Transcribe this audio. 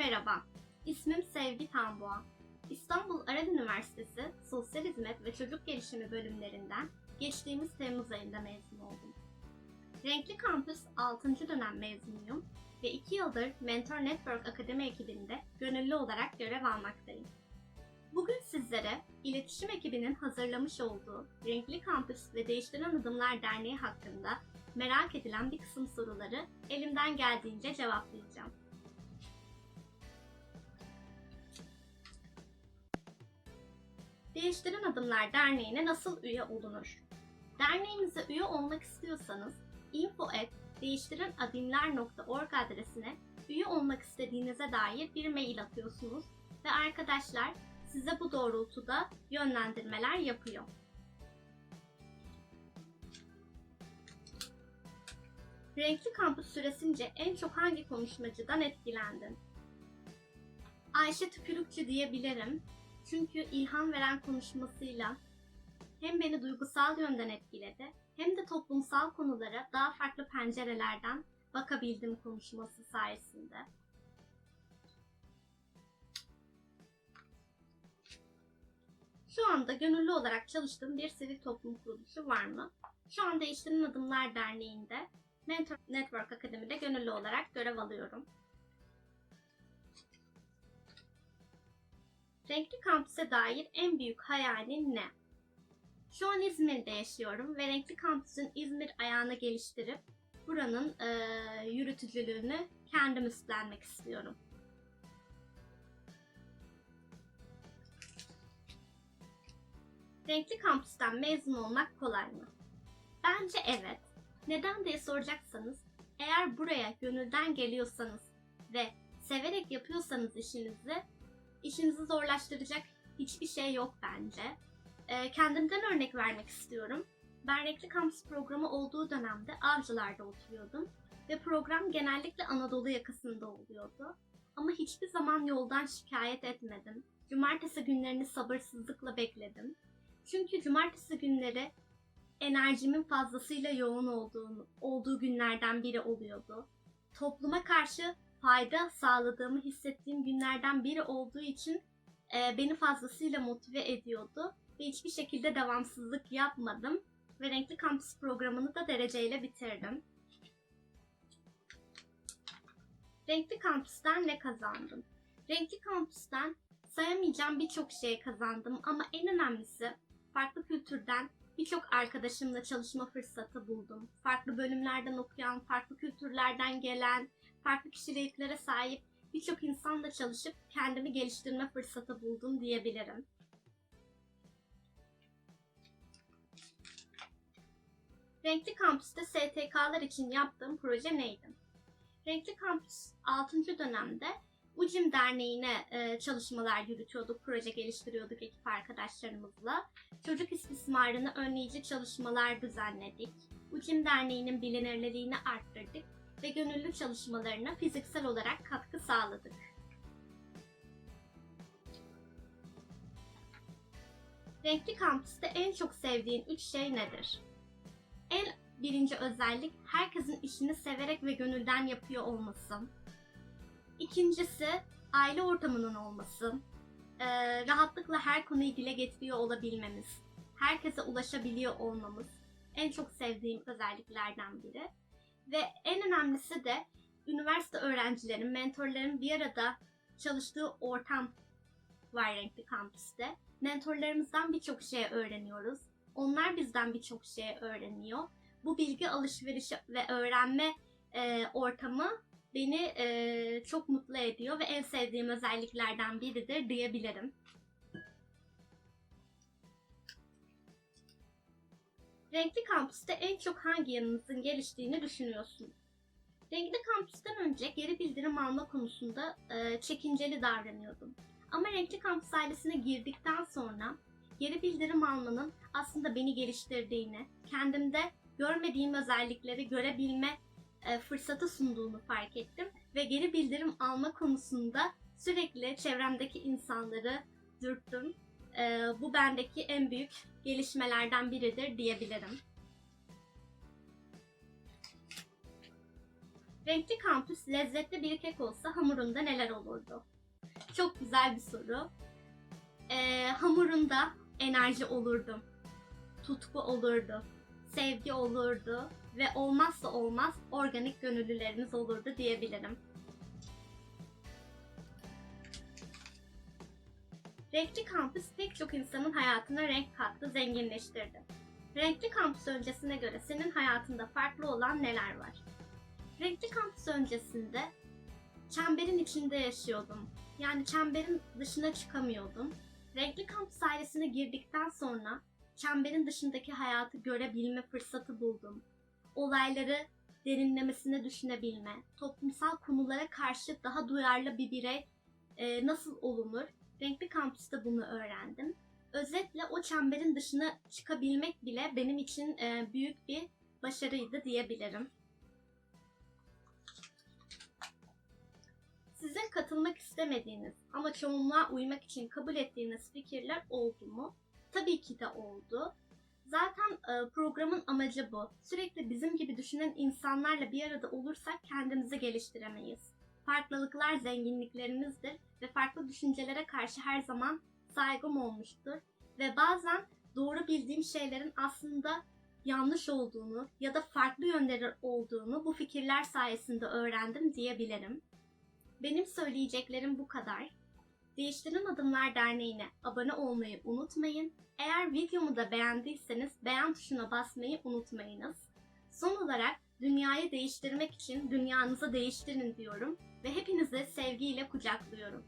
merhaba. İsmim Sevgi Tanboğa. İstanbul Aral Üniversitesi Sosyal Hizmet ve Çocuk Gelişimi bölümlerinden geçtiğimiz Temmuz ayında mezun oldum. Renkli Kampüs 6. dönem mezunuyum ve 2 yıldır Mentor Network Akademi ekibinde gönüllü olarak görev almaktayım. Bugün sizlere iletişim ekibinin hazırlamış olduğu Renkli Kampüs ve Değiştiren Adımlar Derneği hakkında merak edilen bir kısım soruları elimden geldiğince cevaplayacağım. Değiştiren Adımlar Derneği'ne nasıl üye olunur? Derneğimize üye olmak istiyorsanız info@değiştirenadimler.org adresine üye olmak istediğinize dair bir mail atıyorsunuz ve arkadaşlar size bu doğrultuda yönlendirmeler yapıyor. Renkli kampüs süresince en çok hangi konuşmacıdan etkilendin? Ayşe Tükürükçü diyebilirim. Çünkü ilham veren konuşmasıyla hem beni duygusal yönden etkiledi hem de toplumsal konulara daha farklı pencerelerden bakabildim konuşması sayesinde. Şu anda gönüllü olarak çalıştığım bir sivil toplum kuruluşu var mı? Şu anda Değiştiren Adımlar Derneği'nde Mentor Network Akademi'de gönüllü olarak görev alıyorum. Renkli Kampüs'e dair en büyük hayalin ne? Şu an İzmir'de yaşıyorum ve Renkli Kampüs'ün İzmir ayağını geliştirip buranın eee, yürütücülüğünü kendim üstlenmek istiyorum. Renkli Kampüs'ten mezun olmak kolay mı? Bence evet. Neden diye soracaksanız, eğer buraya gönülden geliyorsanız ve severek yapıyorsanız işinizi, işinizi zorlaştıracak hiçbir şey yok bence. Ee, kendimden örnek vermek istiyorum. Ben Renkli Kampüs programı olduğu dönemde Avcılar'da oturuyordum ve program genellikle Anadolu yakasında oluyordu. Ama hiçbir zaman yoldan şikayet etmedim. Cumartesi günlerini sabırsızlıkla bekledim. Çünkü cumartesi günleri enerjimin fazlasıyla yoğun olduğu, olduğu günlerden biri oluyordu. Topluma karşı fayda sağladığımı hissettiğim günlerden biri olduğu için e, beni fazlasıyla motive ediyordu ve hiçbir şekilde devamsızlık yapmadım ve Renkli Kampüs programını da dereceyle bitirdim. Renkli Kampüs'ten ne kazandım? Renkli Kampüs'ten sayamayacağım birçok şey kazandım ama en önemlisi farklı kültürden birçok arkadaşımla çalışma fırsatı buldum. Farklı bölümlerden okuyan, farklı kültürlerden gelen, farklı kişiliklere sahip birçok insanla çalışıp kendimi geliştirme fırsatı buldum diyebilirim. Renkli Kampüs'te STK'lar için yaptığım proje neydi? Renkli Kampüs 6. dönemde UCİM Derneği'ne e, çalışmalar yürütüyorduk, proje geliştiriyorduk ekip arkadaşlarımızla. Çocuk istismarını önleyici çalışmalar düzenledik. UCİM Derneği'nin bilinirliğini arttırdık ve gönüllü çalışmalarına fiziksel olarak katkı sağladık. Renkli Kampüs'te en çok sevdiğin üç şey nedir? En birinci özellik herkesin işini severek ve gönülden yapıyor olması. İkincisi aile ortamının olması. Ee, rahatlıkla her konuyu dile getiriyor olabilmemiz. Herkese ulaşabiliyor olmamız. En çok sevdiğim özelliklerden biri. Ve en önemlisi de üniversite öğrencilerin, mentorların bir arada çalıştığı ortam var renkli kampüste. Mentorlarımızdan birçok şey öğreniyoruz. Onlar bizden birçok şey öğreniyor. Bu bilgi alışverişi ve öğrenme e, ortamı beni e, çok mutlu ediyor ve en sevdiğim özelliklerden biridir diyebilirim. Renkli Kampüs'te en çok hangi yanınızın geliştiğini düşünüyorsun? Renkli Kampüs'ten önce geri bildirim alma konusunda e, çekinceli davranıyordum. Ama Renkli Kampüs ailesine girdikten sonra geri bildirim almanın aslında beni geliştirdiğini, kendimde görmediğim özellikleri görebilme e, fırsatı sunduğunu fark ettim ve geri bildirim alma konusunda sürekli çevremdeki insanları dürttüm. E, bu bendeki en büyük gelişmelerden biridir diyebilirim. Renkli kampüs lezzetli bir kek olsa hamurunda neler olurdu? Çok güzel bir soru. Ee, hamurunda enerji olurdu. Tutku olurdu. Sevgi olurdu. Ve olmazsa olmaz organik gönüllülerimiz olurdu diyebilirim. Renkli kampüs pek çok insanın hayatına renk kattı, zenginleştirdi. Renkli kampüs öncesine göre senin hayatında farklı olan neler var? Renkli kampüs öncesinde çemberin içinde yaşıyordum. Yani çemberin dışına çıkamıyordum. Renkli kampüs ailesine girdikten sonra çemberin dışındaki hayatı görebilme fırsatı buldum. Olayları derinlemesine düşünebilme, toplumsal konulara karşı daha duyarlı bir birey e, nasıl olunur? Renkli kampüste bunu öğrendim. Özetle o çemberin dışına çıkabilmek bile benim için e, büyük bir başarıydı diyebilirim. Sizin katılmak istemediğiniz ama çoğunluğa uymak için kabul ettiğiniz fikirler oldu mu? Tabii ki de oldu. Zaten e, programın amacı bu. Sürekli bizim gibi düşünen insanlarla bir arada olursak kendimizi geliştiremeyiz. Farklılıklar zenginliklerimizdir ve farklı düşüncelere karşı her zaman saygım olmuştur. Ve bazen doğru bildiğim şeylerin aslında yanlış olduğunu ya da farklı yönleri olduğunu bu fikirler sayesinde öğrendim diyebilirim. Benim söyleyeceklerim bu kadar. Değiştiren Adımlar Derneği'ne abone olmayı unutmayın. Eğer videomu da beğendiyseniz beğen tuşuna basmayı unutmayınız. Son olarak dünyayı değiştirmek için dünyanızı değiştirin diyorum ve hepinizi sevgiyle kucaklıyorum.